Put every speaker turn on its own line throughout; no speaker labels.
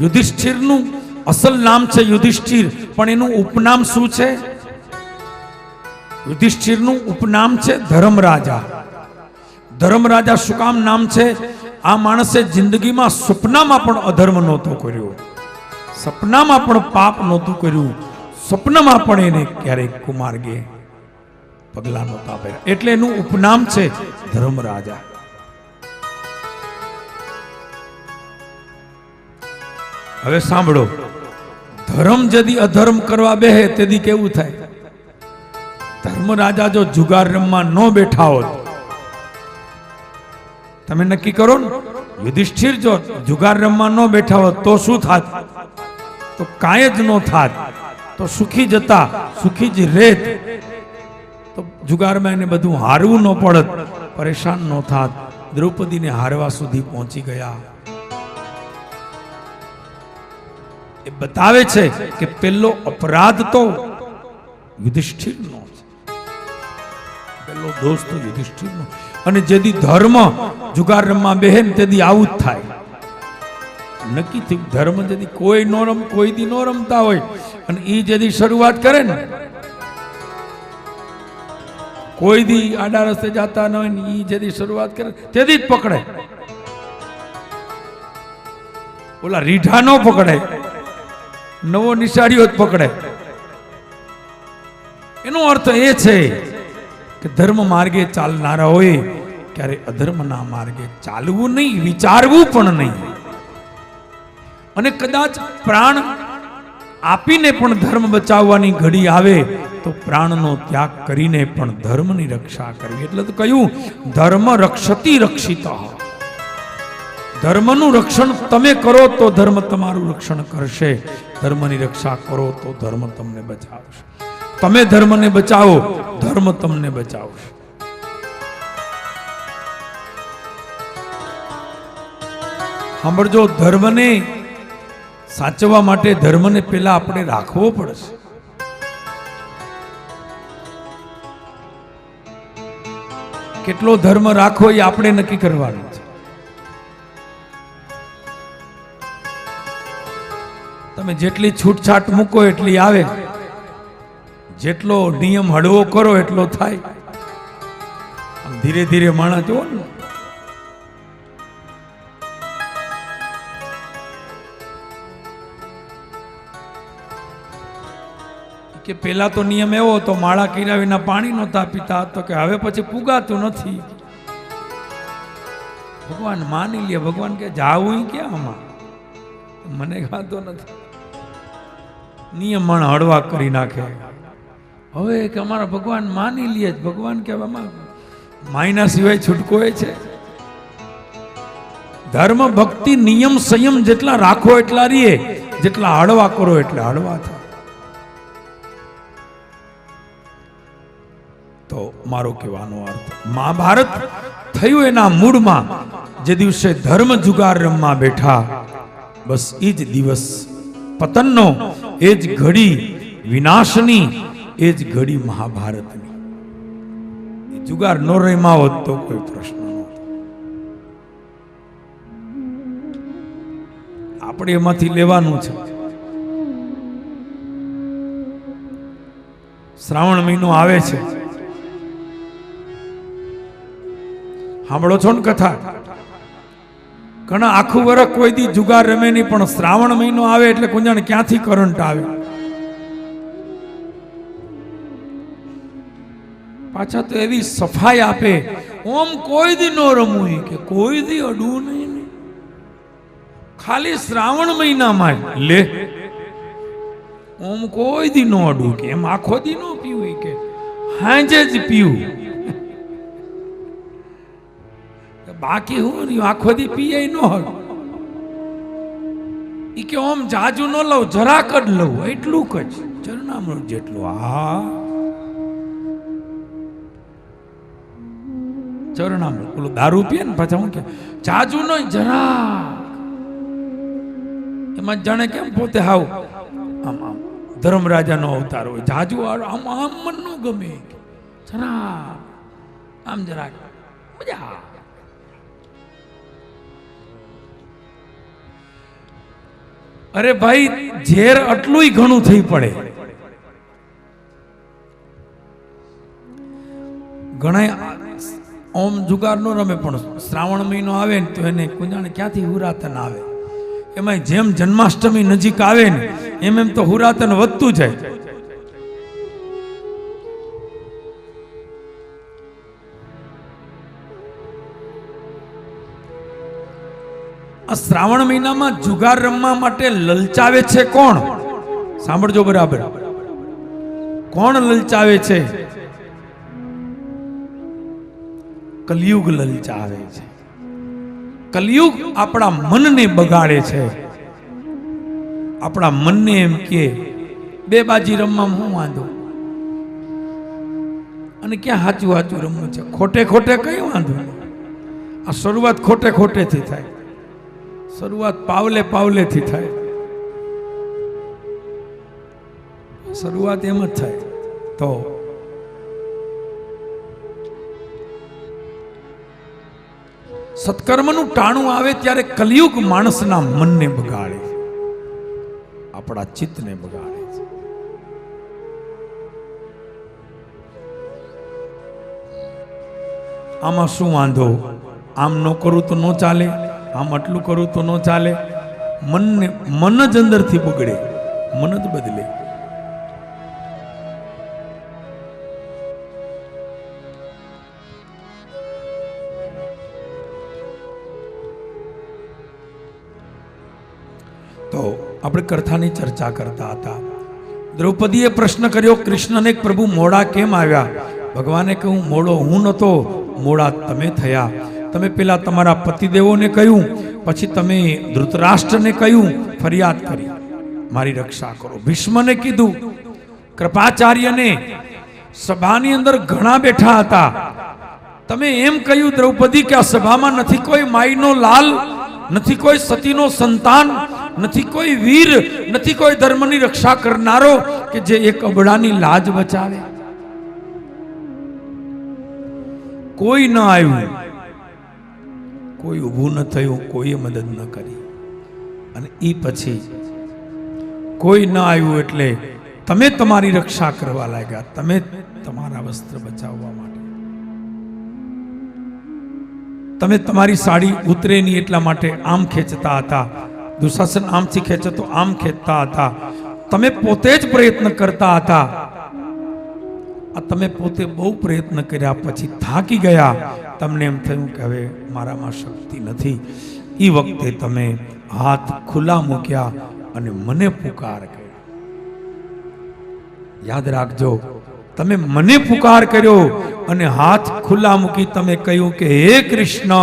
યુધિષ્ઠિરનું અસલ નામ છે યુધિષ્ઠિર, પણ એનું ઉપનામ શું છે? યુધિષ્ઠિરનું ઉપનામ છે ધર્મરાજા. ધર્મરાજા શું કામ નામ છે? આ માણસે જિંદગીમાં સપનામાં પણ અધર્મ નહોતો કર્યો. સપનામાં પણ પાપ નહોતું કર્યું. સપનામાં પણ એને ક્યારેક કુમાર્ગે પગલા નહોતા ભર્યા. એટલે એનું ઉપનામ છે ધર્મરાજા. હવે સાંભળો. ધર્મ જદી અધર્મ કરવા બેહે, તેદી કેવું થાય? ધર્મરાજા જો જુગાર રમવા ન બેઠા હોત, તમે નક્કી કરો ને? યુધિષ્ઠિર જો જુગાર રમવા ન બેઠા હોત, તો શું થાત? તો કાંઈ જ ન થાત. તો સુખી જતા, સુખી જ રેત. તો જુગારમાં એને બધું હારવું ન પડત, પરેશાન ન થાત. દ્રૌપદીને હારવા સુધી પહોંચી ગયા. એ બતાવે છે કે પેલો અપરાધ તો યુધિષ્ઠિરનો છે. પેલો દોષ તો યુધિષ્ઠિરનો. અને જેદી ધર્મ જુગાર રમવા બેહેન તેદી આવું જ થાય. નક્કી થયું ધર્મ જેદી કોઈ નો રમ, કોઈ દી નો રમતા હોય. અને એ જેદી શરૂઆત કરે ને, કોઈ દી આડા રસ્તે જતા ન હોય ને એ જેદી શરૂઆત કરે, તેદી જ પકડે. ઓલા રીઢા નો પકડે. નવો નિશાળીઓ જ પકડે. એનો અર્થ એ છે કે ધર્મ માર્ગે ચાલનારા હોય, ક્યારે અધર્મના માર્ગે ચાલવું નહીં, વિચારવું પણ નહીં. અને કદાચ પ્રાણ આપીને પણ ધર્મ બચાવવાની ઘડી આવે, તો પ્રાણનો ત્યાગ કરીને પણ ધર્મની રક્ષા કરવી. એટલે તો કહ્યું, ધર્મ રક્ષતી રક્ષિત. ધર્મનું રક્ષણ તમે કરો તો ધર્મ તમારું રક્ષણ કરશે. ધર્મની રક્ષા કરો તો ધર્મ તમને બચાવશે. તમે ધર્મને બચાવો, ધર્મ તમને બચાવશે. સાંભળજો, ધર્મને સાચવવા માટે ધર્મને પેલા આપણે રાખવો પડશે. કેટલો ધર્મ રાખવો એ આપણે નક્કી કરવાનું. તમે જેટલી છૂટછાટ મૂકો એટલી આવે. જેટલો નિયમ હળવો કરો એટલો થાય. ધીરે ધીરે માણસ જુઓ ને. કે પેલા તો નિયમ એવો હતો, માળા કર્યા વિના પાણી નહોતા પીતા તો કે હવે પછી પુગાતું નથી. ભગવાન માની લે, ભગવાન કે જાવું ક્યાં આમાં? મને ખાતો નથી. નિયમ માણ હળવા કરી નાખે. હવે કે અમારા ભગવાન માની લે ભગવાન કે આમાં માયના સિવાય છૂટકો છે. ધર્મ, ભક્તિ, નિયમ, સંયમ જેટલા રાખો એટલા રીએ જેટલા હળવા કરો એટલે હળવા થાય. તો મારો કહેવાનો અર્થ, મહાભારત થયું એના મૂળમાં, જે દિવસે ધર્મ જુગાર રમવા બેઠા, બસ એ જ દિવસ પતનનો, એ જ ઘડી વિનાશની, એ જ ઘડી મહાભારતની. જુગાર નો રહીમાં હોત તો કોઈ પ્રશ્ન આપણે એમાંથી લેવાનું છે. શ્રાવણ મહિનો આવે છે. સાંભળો છો ને કથા? ઘણા આખું વર્ષ કોઈ દી જુગાર રમે નહીં, પણ શ્રાવણ મહિનો આવે એટલે કુંજાણ ક્યાંથી કરંટ આવે? પાછા તો એવી સફાઈ આપે. ઓમ કોઈ દી ન રમવું કે કોઈ દી અડવું નહીં ખાલી શ્રાવણ મહિનામાં લે. ઓમ કોઈ દી ન અડવું કે, એમ આખો દી ન પીવું કે, હાંજે જ પીવું. બાકી હું આખો દી પીએ ન હોય ઈ કે ઓમ જાજુ ન લઉં, જરાક જ લઉં, એટલું જ. ચરણામૃત જેટલું. હા ચરણામૃત. પેલું દારૂ પીએ ને પાછા હું કે, જાજુ નહીં જરા એમાં જાણે કેમ પોતે હાવ? આમ આમ. ધર્મરાજાનો અવતાર હોય. જાજુ આમ આમ મન ન ગમે. જરા આમ જરાક. મજા અરે ભાઈ, ઝેર આટલુંય ઘણું થઈ પડે. ઘણા ઓમ જુગાર નો રમે, પણ શ્રાવણ મહિનો આવે ને તો એને કુંજાણે ક્યાંથી હુરાતન આવે? એમાં જેમ જન્માષ્ટમી નજીક આવે ને, એમ એમ તો હુરાતન વધતું જાય. આ શ્રાવણ મહિનામાં જુગાર રમવા માટે લલચાવે છે કોણ? સાંભળજો બરાબર. કોણ લલચાવે છે? કલયુગ લલચાવે છે. કલયુગ આપણા મનને બગાડે છે. આપણા મનને એમ કે, બે બાજી રમવામાં હું વાંધો? અને ક્યાં સાચું સાચું રમવું છે? ખોટે ખોટે કઈ વાંધો આ શરૂઆત ખોટે ખોટેથી થાય. શરૂઆત પાવલે પાવલેથી થાય. શરૂઆત એમ જ થાય. તો સત્કર્મનું ટાણું આવે ત્યારે કલયુગ માણસના મનને બગાડે આપણા ચિત્તને બગાડે આમાં શું વાંધો? આમ ન કરું તો ન ચાલે. આમ આટલું કરું તો ન ચાલે. મનને, મન જ અંદરથી બગડે. મન જ બદલે. તો આપણે કથાની ચર્ચા કરતા હતા. દ્રૌપદીએ પ્રશ્ન કર્યો કૃષ્ણને પ્રભુ મોડા કેમ આવ્યા? ભગવાને કહ્યું, મોડો હું નહોતો, મોડા તમે થયા. તમે પેલા તમારા પતિદેવોને કહ્યું, પછી તમે ધૃતરાષ્ટ્રને કહ્યું, ફરિયાદ કરી. મારી રક્ષા કરો. ભીષ્મને કીધું, કૃપાચાર્યને સભાની અંદર ઘણા બેઠા હતા. તમે એમ કહ્યું, દ્રૌપદી, કે આ સભામાં નથી કોઈ માઈનો લાલ, નથી કોઈ સતીનો સંતાન, નથી કોઈ વીર, નથી કોઈ ધર્મની રક્ષા કરનારો કે જે એક અબડાની લાજ બચાવે? કોઈ ન આવ્યું. કોઈ ઊભું ન થયું, કોઈએ મદદ ન કરી. અને એ પછી કોઈ ન આવ્યું એટલે તમે તમારી રક્ષા કરવા લાગ્યા, તમે તમારા વસ્ત્ર બચાવવા માટે. તમે તમારી સાડી ઉતરે નહીં એટલા માટે આમ ખેંચતા હતા, દુશાસન આમથી ખેંચે તો આમ ખેંચતા હતા. તમે પોતે જ પ્રયત્ન કરતા હતા તમે પોતે બહુ પ્રયત્ન કર્યા, પછી થાકી ગયા. તમને એમ થયું કે હવે મારામાં શક્તિ નથી. એ વખતે તમે હાથ ખુલ્લા મૂક્યા અને મને પુકાર કર્યો. યાદ રાખજો, તમે મને પુકાર કર્યો અને હાથ ખુલ્લા મૂકી તમે કહ્યું કે, હે કૃષ્ણ,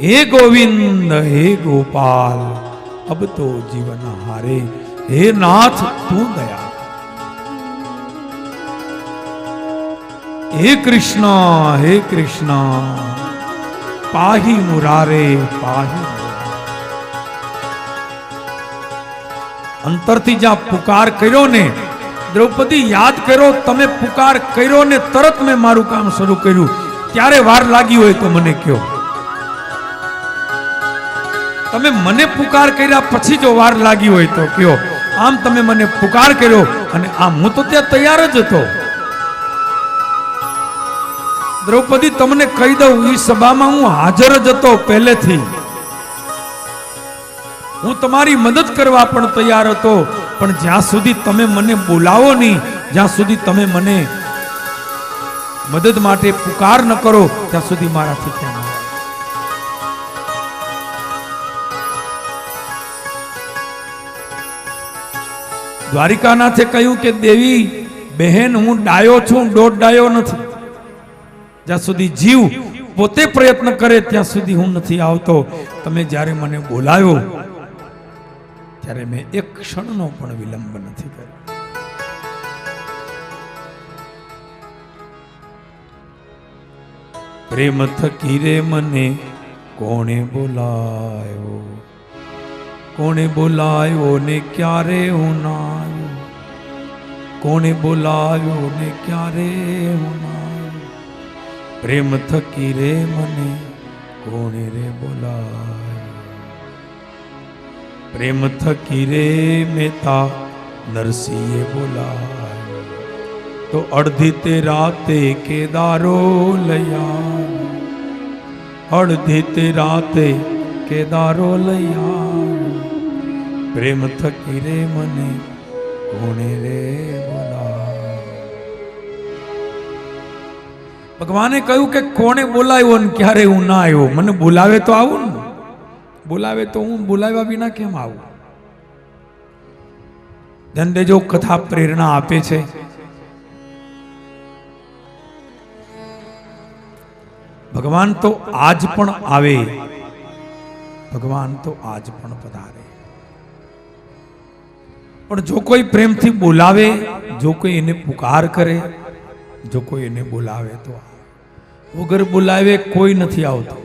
હે ગોવિંદ, હે ગોપાલ, અબ તો જીવન હારે, હે નાથ, તું દયા હે કૃષ્ણ હે કૃષ્ણ. પાહી મુરારે, પાહી અંતરથી જ્યાં પુકાર કર્યો ને, દ્રૌપદી યાદ કરો, તમે પુકાર કર્યો ને તરત મેં મારું કામ શરૂ કર્યું. ત્યારે વાર લાગી હોય તો મને કયો તમે મને પુકાર કર્યા પછી જો વાર લાગી હોય તો કયો આમ તમે મને પુકાર કર્યો અને આમ હું તો ત્યાં તૈયાર જ હતો. દ્રૌપદી, તમને કહી દઉં એ સભામાં હું હાજર જ હતો પહેલેથી. હું તમારી મદદ કરવા પણ તૈયાર હતો, પણ જ્યાં સુધી તમે મને બોલાવો નહીં, જ્યાં સુધી તમે મને મદદ માટે પુકાર ન કરો, ત્યાં સુધી મારાથી ક્યાં દ્વારિકાનાથે કહ્યું કે, દેવી, બહેન, હું ડાયો છું ડોટ ડાયો નથી. જ્યાં સુધી જીવ પોતે પ્રયત્ન કરે, ત્યાં સુધી હું નથી આવતો. તમે જ્યારે મને બોલાયો ત્યારે મેં એક ક્ષણનો પણ વિલંબ નથી કર્યો. પ્રેમ થકી રે મને કોણે બોલાયો? કોણે બોલાયો ને ક્યારે હું ના કોણે બોલાયો ને ક્યારે હું ના પ્રેમ થકી રે મને કોણે રે બોલાયો પ્રેમ થકી રે મેતા નરસિંહે બોલાય તો અડધી તે રાતે કેદારો લયા અડધી તે રાતે કેદારો લયા પ્રેમ થકી રે મને કોણે રે બોલાય ભગવાને કહ્યું કે કોણે બોલાવ્યો ને ક્યારે હું ના આવ્યો? મને બોલાવે તો આવું ને. બોલાવે તો હું બોલાવ્યા વિના કેમ આવું? ધન દેજો કથા પ્રેરણા આપે છે. ભગવાન તો આજ પણ આવે. ભગવાન તો આજ પણ પધારે. પણ જો કોઈ પ્રેમથી બોલાવે, જો કોઈ એને પુકાર કરે, જો કોઈ એને બોલાવે તો આવે વગર બોલાવે કોઈ નથી આવતો.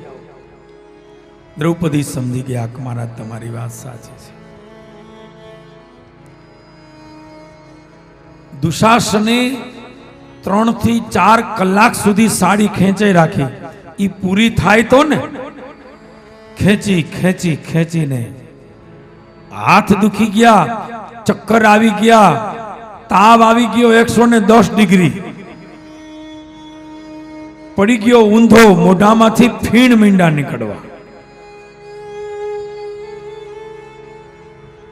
દ્રૌપદી સમજી ગયા કે મહારાજ તમારી વાત સાચી છે. દુશાસને ત્રણથી ચાર કલાક સુધી સાડી ખેંચાઈ રાખી. એ પૂરી થાય તો ને? ખેંચી ખેંચી, ખેંચીને હાથ દુખી ગયા, ચક્કર આવી ગયા, તાવ આવી ગયો એકસો ને દસ ડિગ્રી. પડી ગયો ઊંધો, મોઢામાંથી ફીણ મીંડા નીકળવા.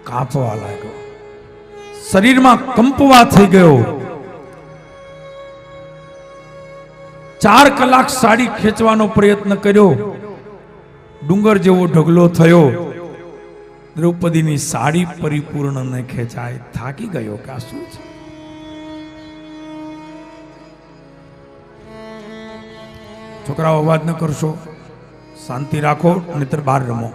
કાંપવા લાગ્યો. શરીરમાં કંપવા થઈ ગયો. ચાર કલાક સાડી ખેંચવાનો પ્રયત્ન કર્યો. ડુંગર જેવો ઢગલો થયો. દ્રૌપદીની સાડી પરિપૂર્ણ ન ખેંચાય. થાકી ગયો કે આ શું છે? છોકરાઓ અવાજ ન કરશો. શાંતિ રાખો, નહીતર બહાર રમો.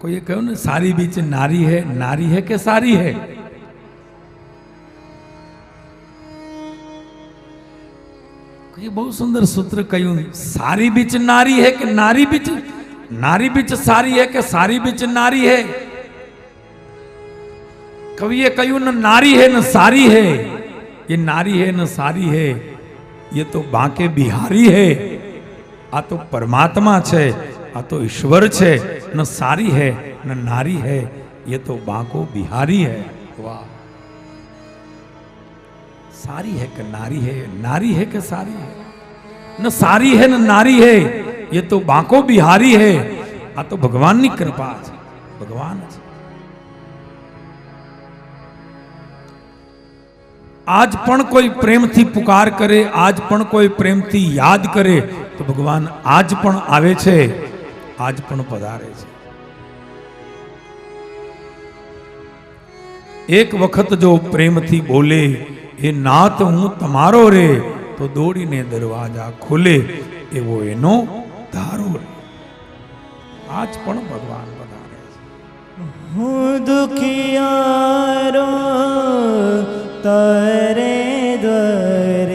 કોઈએ કહ્યું ને, સારી બીચ નારી હે નારી હે કે સારી હે? કોઈએ બહુ સુંદર સૂત્ર કહ્યું સારી બીચ નારી હે કે નારી બીચ નારી બીચ સારી હે કે સારી બીચ નારી હે કવિએ કહ્યું ને નારી હે ને સારી હે ये नारी है न सारी है ये तो बांके बिहारी है આ તો પરમાત્મા છે આ તો ઈશ્વર છે ન સારી હે ન નારી હે ये तो बांको बिहारी है वाह सारी है कि नारी है नारी है कि सारी है न सारी है न नारी है ये तो बांको बिहारी है આ તો ભગવાનની કૃપા છે ભગવાન છે આજ પણ કોઈ પ્રેમથી પુકાર કરે આજ પણ કોઈ પ્રેમથી યાદ કરે તો ભગવાન આજ પણ આવે છે આજ પણ પધારે છે એક વખત જો પ્રેમથી બોલે એ નાત હું તમારો રે, તો દોડીને દરવાજા ખોલે, એવો એનો ધારો આજ પણ ભગવાન પધારે
હું દુખિયારો તારે દ્વારે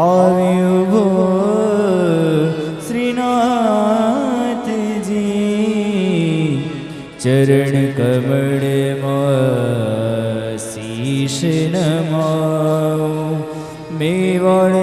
આવ્યું શ્રીનાથજી. ચરણ કમળમાં શીશ નમા મેવાડના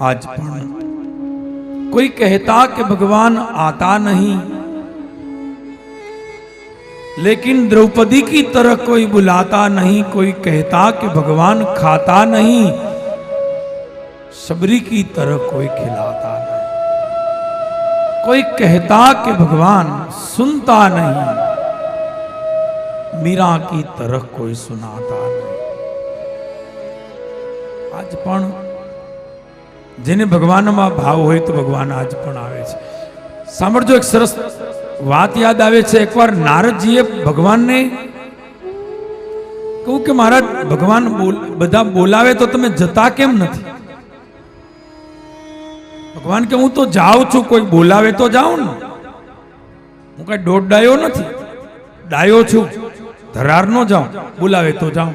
आज पण कोई कहता कि भगवान आता नहीं लेकिन द्रौपदी की तरह कोई बुलाता नहीं कोई कहता कि भगवान खाता नहीं सबरी की तरह कोई खिलाता नहीं कोई कहता कि भगवान सुनता नहीं मीरा की तरह कोई सुनाता नहीं આજ પણ જેને ભગવાનમાં ભાવ હોય તો ભગવાન આજ પણ આવે છે. સાંભળજો એક સરસ વાત યાદ આવે છે. એકવાર નારદજીએ ભગવાનને કહું કે મહારાજ, ભગવાન બધા બોલાવે તો તમે જતા કેમ નથી? ભગવાન કે, હું તો જાઉં છું, કોઈ બોલાવે તો જાઉં ને. હું કઈ દોઢ ડાયો નથી. ડાયો છું. ધરાર નો જાઉં. બોલાવે તો જાઉં.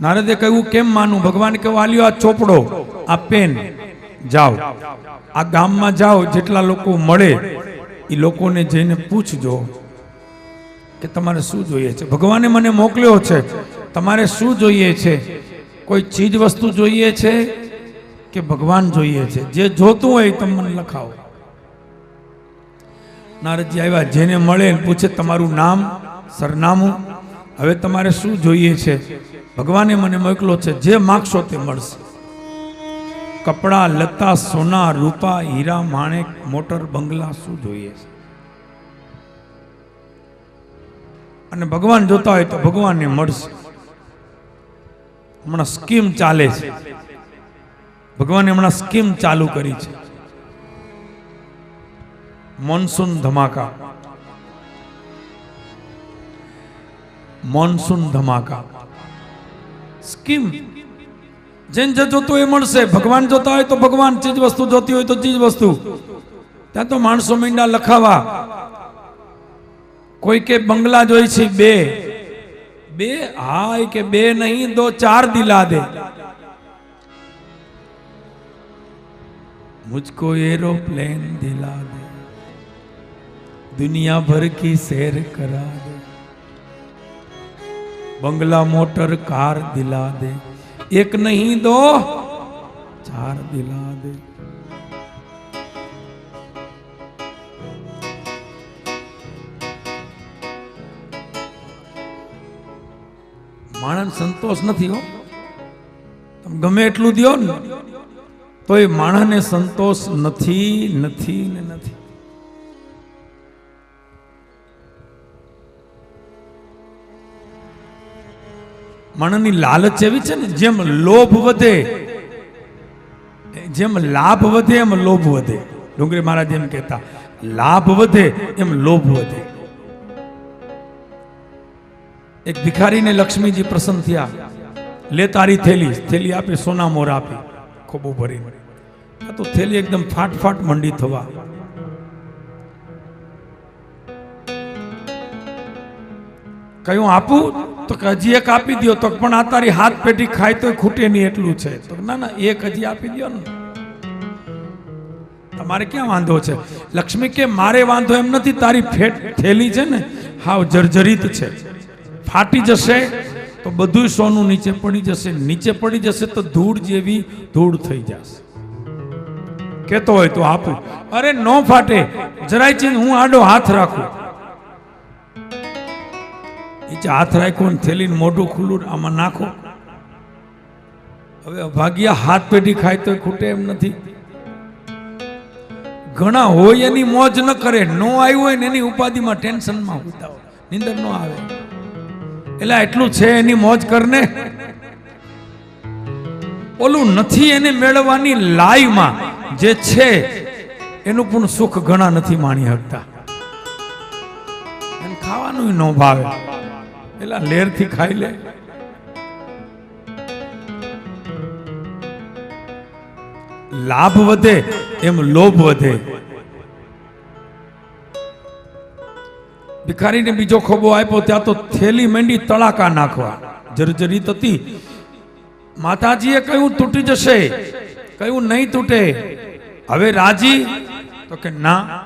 નારદે કહ્યું, કેમ માનું? ભગવાન કે વાલ્યો આ ચોપડો, આ પેન, જાઓ. આ ગામમાં જાઓ, જેટલા લોકો મળે એ લોકોને જઈને પૂછજો કે તમારે શું જોઈએ છે. ભગવાને મને મોકલ્યો છે, તમારે શું જોઈએ છે? કોઈ ચીજ વસ્તુ જોઈએ છે કે ભગવાન જોઈએ છે? જે જોતું હોય તમે મને લખાવો. નારદજી આવ્યા, જેને મળે પૂછે, તમારું નામ, સરનામું હવે તમારે શું જોઈએ છે? ભગવાને મને મોકલો છે, જે માગશો તે મળશે. કપડા, લતા, સોના, રૂપા, હીરા, માણેક, મોટર, બંગલા, શું જોઈએ છે? અને ભગવાન જોતા હોય તો ભગવાનને મળશે. હમણાં સ્કીમ ચાલે છે. ભગવાને હમણાં સ્કીમ ચાલુ કરી છે. મોન્સૂન ધમાકા. મોન્સૂન ધમાકા સ્કીમ જેન જે જોતું એ મળશે ભગવાન જોતા હોય તો ભગવાન ચીજ વસ્તુ જોતી હોય તો ચીજ વસ્તુ ત્યાં તો માણસો મીંડા લખાવા કોઈ કે બંગલા જોઈ છે બે બે હા એ કે બે નહીં દો ચાર દિલા દે मुझको एरोप्लेन दिला दे दुनिया भर की सैर करा दे બંગલા મોટર કાર દિલા દે. એક નહીં દો, ચાર દિલા દે. માણસ સંતોષ નથી હો. તમે ગમે એટલું દો ને તો એ માણસને સંતોષ નથી નથી ને નથી. માણસની લાલચ એવી છે ને, જેમ લોભ વધે, જેમ લાભ વધે એમ લોભ વધે. ડુંગરી મહારાજ એમ કહેતા, લાભ વધે એમ લોભ વધે. એક ભિખારીને લક્ષ્મીજી પ્રસન્ન થયા. લે તારી થેલી થેલી આપી, સોના મોર આપી. ખોબો ભરી આ તો થેલી એકદમ ફાટ ફાટ મંડી થવા. કયું આપું? તો કે હજી એક આપી દો તો પણ આ તારી હાથ પેટી ખાય તો ખૂટે નહીં એટલું છે. તો ના ના, એક હજી આપી દો ને. તમારે ક્યાં વાંધો છે? લક્ષ્મી કે, મારે વાંધો એમ નથી, તારી ફેટ થેલી છે ને, હાવ જર્જરિત છે. ફાટી જશે તો બધું સોનું નીચે પડી જશે. નીચે પડી જશે તો ધૂળ જેવી ધૂળ થઈ જશે. કેતો હોય તો આપું. અરે, નો ફાટે. જરાય છે હું આડો હાથ રાખું. હાથ રાખ્યો ને થેલીને મોઢું ખુલ્લું આમાં નાખો. હવે અભાગ્યા હાથ પેઢી ખાય તો ખૂટે એમ નથી. ઘણા હોય એની મોજ ન કરે, નો આવ્યું હોય ને એની ઉપાધિમાં ટેન્શનમાં હોતા હોય, નિંદર નો આવે. એટલે એટલું છે એની મોજ કરને? ઓલું નથી એને મેળવવાની લાઈમાં, જે છે, એનું પણ સુખ ઘણા નથી માણી શકતા. ખાવાનું ન ભાવે. પેલા લેરથી ખાઈ લે. લાભ વધે એમ લોભ વધે. ભિખારીને બીજો ખોબો આપ્યો, ત્યાં તો થેલી મેંડી તળાકા નાખવા. જર્જરિત હતી માતાજીએ કહ્યું, તૂટી જશે. કહ્યું, નહીં તૂટે. હવે રાજી? તો કે, ના.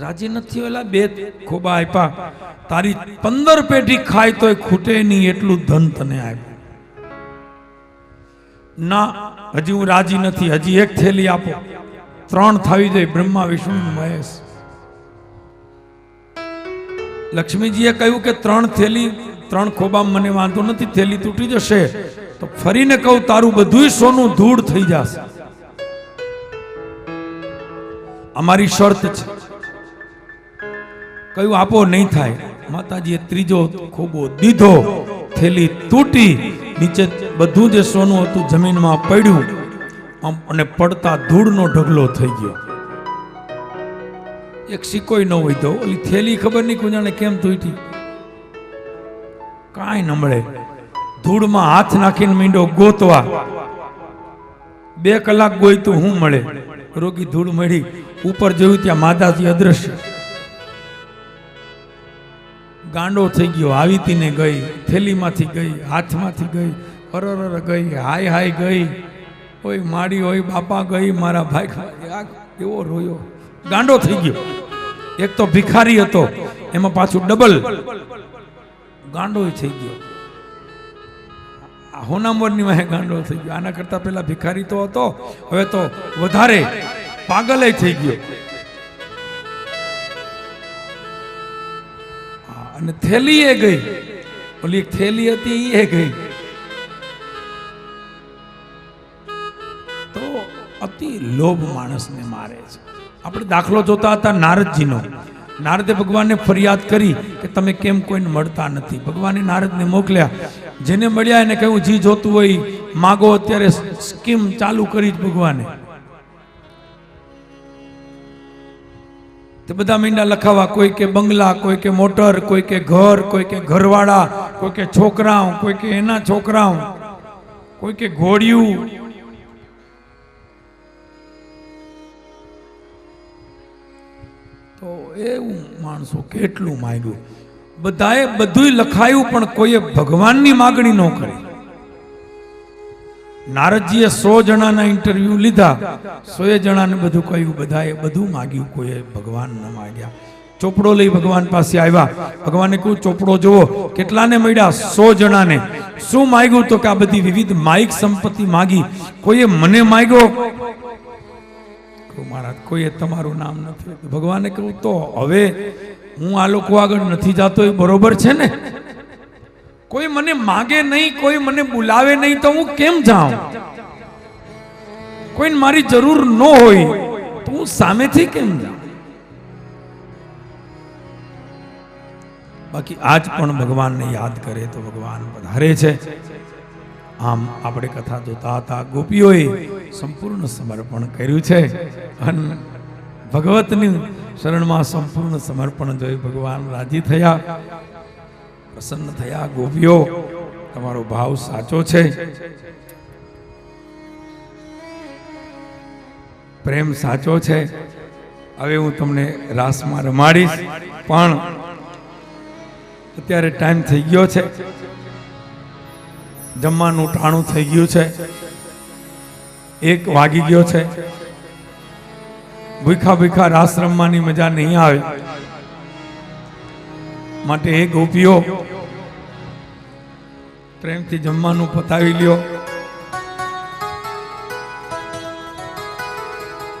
રાજી નથી ઓલા બે ખોબા આપ્યા. તારી પંદર પેઢી ખાય તોય ખૂટે નહીં એટલું ધન તને આપ્યું. ના, હજી હું રાજી નથી, હજી એક થેલી આપો. ત્રણ થવી જોઈએ બ્રહ્મા, વિષ્ણુ, મહેશ. લક્ષ્મીજીએ કહ્યું કે ત્રણ થેલી, ત્રણ ખોબા મને વાંધો નથી, થેલી તૂટી જશે. તો ફરીને કહું, તારું બધુંય સોનું ધૂળ થઈ જશે. અમારી શરત છે. કયું આપો નહીં થાય. માતાજીએ ત્રીજો ખોબો દીધો. થેલી તૂટી. નીચે બધું જે સોનું હતું જમીનમાં પડ્યું. આમ અને પડતા ધૂળનો ઢગલો થઈ ગયો. એક સિક્કોય ન હોય તો ઓલી થેલી ખબર નહીં કુંજાને કેમ તૂટી. કાંઈ ન મળે. ધૂળમાં હાથ નાખીને મીંડો ગોતવા. બે કલાક ગોઈતું હું મળે. રોગી ધૂળ મળી. ઉપર જોયું ત્યાં માતાજી અદ્રશ્ય. ગાંડો થઈ ગયો, આવીતીને ગઈ, થેલીમાંથી ગઈ, હાથમાંથી ગઈ અરર ગઈ, હાય હાય ગઈ, ઓય માડી હોય બાપા ગઈ, મારા ભાઈ એવો રોયો. ગાંડો થઈ ગયો. એક તો ભિખારી હતો, એમાં પાછું ડબલ. ગાંડો થઈ ગયો. હોનામરની વાહે ગાંડો થઈ ગયો. આના કરતા પેલા ભિખારી તો હતો, હવે તો વધારે પાગલે થઈ ગયો. અને થેલી એ ગઈ. ઓલી થેલી હતી એ ગઈ. તો અતિ લોભ માણસને મારે છે. આપણે દાખલો જોતા હતા નારદજીનો. નારદે ભગવાનને ફરિયાદ કરી કે તમે કેમ કોઈને મળતા નથી. ભગવાને નારદને મોકલ્યા. જેને મળ્યા એને કહ્યું, જી જોતું હોય, માગો અત્યારે સ્કીમ ચાલુ કરી જ ભગવાને. તે બધા મીંડા લખાવા, કોઈ કે બંગલા, કોઈ કે મોટર, કોઈ કે ઘર, કોઈ કે ઘરવાળા, કોઈ કે છોકરાઓ, કોઈ કે એના છોકરાઓ, કોઈ કે ઘોડિયું. તો એવું માણસો કેટલું માંગ્યું. બધાએ બધુંય લખાયું, પણ કોઈએ ભગવાનની માગણી ન કરી. નારદજીએ સો જણાના ઇન્ટરવ્યુ લીધા. સોએ જણાને બધું કહ્યું, બધાએ બધું માગ્યું. કોઈએ ભગવાન ન માગ્યા. ચોપડો લઈ ભગવાન પાસે આવ્યા. ભગવાને કહ્યું, ચોપડો જુઓ, કેટલાને મળ્યા? સો જણાને. શું માગ્યું તો કે આ બધી વિવિધ માઇક સંપત્તિ માગી. કોઈએ મને માગ્યો? મહારાજ, કોઈએ તમારું નામ નથી ભગવાને કહ્યું, તો હવે હું આ લોકો આગળ નથી જાતો, એ બરોબર છે ને? કોઈ મને માગે નહીં, કોઈ મને બોલાવે નહીં તો હું કેમ જાઉં? કોઈને મારી જરૂર ન હોય તો હું સામેથી કેમ જાઉં? બાકી આજ પણ ભગવાનને યાદ કરે તો ભગવાન વધારે છે. આમ આપણે કથા જોતા હતા. ગોપીઓએ સંપૂર્ણ સમર્પણ કર્યું છે. અને ભગવતની શરણમાં સંપૂર્ણ સમર્પણ જોઈ ભગવાન રાજી થયા. પ્રસન્ન થયા, ગોપીઓ, તમારો ભાવ સાચો છે. પ્રેમ સાચો છે. હવે હું તમને રાસમાં રમાડીશ, પણ અત્યારે ટાઈમ થઈ ગયો છે. જમવાનું ટાણું થઈ ગયું છે. એક વાગી ગયો છે. ભૂખા ભૂખા રાસ રમવાની મજા નહીં આવે. માટે એ ગોપીઓ, પ્રેમથી જમવાનું પતાવી લ્યો.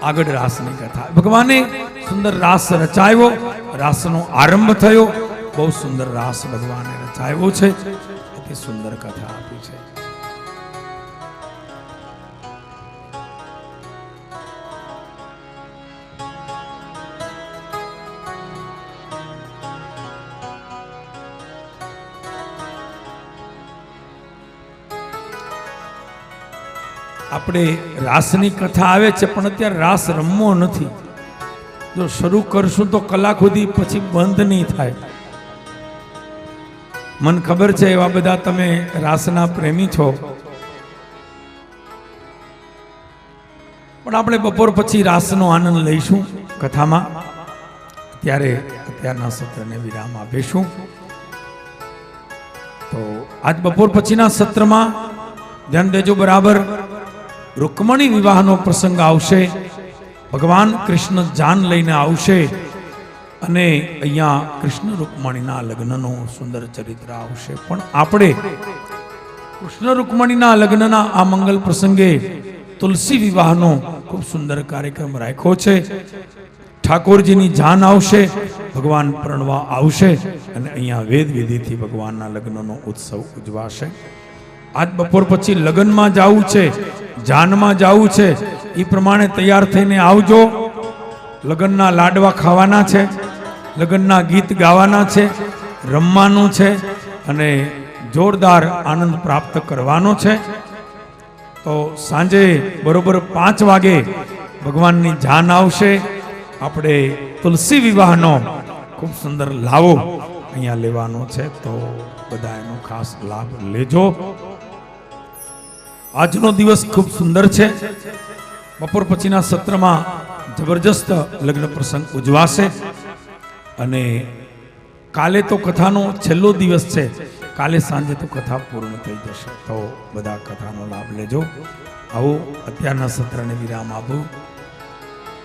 આગળ રાસની કથા. ભગવાને સુંદર રાસ રચાયો રાસનો આરંભ થયો. બહુ સુંદર રાસ ભગવાને રચાયો છે. અતિ સુંદર કથા આપી છે. આપણે રાસની કથા આવે છે, પણ અત્યારે રાસ રમવો નથી. જો શરૂ કરશું તો કલાક સુધી પછી બંધ નહીં થાય. મને ખબર છે એવા બધા તમે રાસના પ્રેમી છો. પણ આપણે બપોર પછી રાસનો આનંદ લઈશું કથામાં. ત્યારે અત્યારના સત્રને વિરામ આપીશું. તો આજ બપોર પછીના સત્રમાં ધ્યાન દેજો બરાબર. રૂકમણી વિવાહનો પ્રસંગ આવશે. ભગવાન કૃષ્ણ જાન લઈને આવશે અને અહીંયા કૃષ્ણ રૂકમણીના લગ્નનું સુંદર ચરિત્ર આવશે. પણ આપણે કૃષ્ણ રૂકમણીના લગ્નના આ મંગલ પ્રસંગે તુલસી વિવાહનો ખૂબ સુંદર કાર્યક્રમ રાખ્યો છે. ઠાકોરજીની જાન આવશે, ભગવાન પ્રણવા આવશે અને અહીંયા વેદ વિધિથી ભગવાનના લગ્નનો ઉત્સવ ઉજવાશે. આજ બપોર પછી લગ્નમાં જવું છે, જાનમાં જવું છે, એ પ્રમાણે તૈયાર થઈને આવજો. લગ્નના લાડવા ખાવાના છે, લગ્નના ગીત ગાવાના છે, રમવાનું છે અને જોરદાર આનંદ પ્રાપ્ત કરવાનો છે. તો સાંજે બરોબર પાંચ વાગે ભગવાનની જાન આવશે. આપણે તુલસી વિવાહનો ખૂબ સુંદર લાવો અહીંયા લેવાનો છે. તો બધા એનો ખાસ લાભ લેજો. આજનો દિવસ ખૂબ સુંદર છે. બપોર પછીના સત્રમાં જબરજસ્ત લગ્ન પ્રસંગ ઉજવાશે. અને કાલે તો કથાનો છેલ્લો દિવસ છે. કાલે સાંજે તો કથા પૂર્ણ થઈ જશે. તો બધા કથાનો લાભ લેજો. આવો અત્યારના સત્રને વિરામ આપું.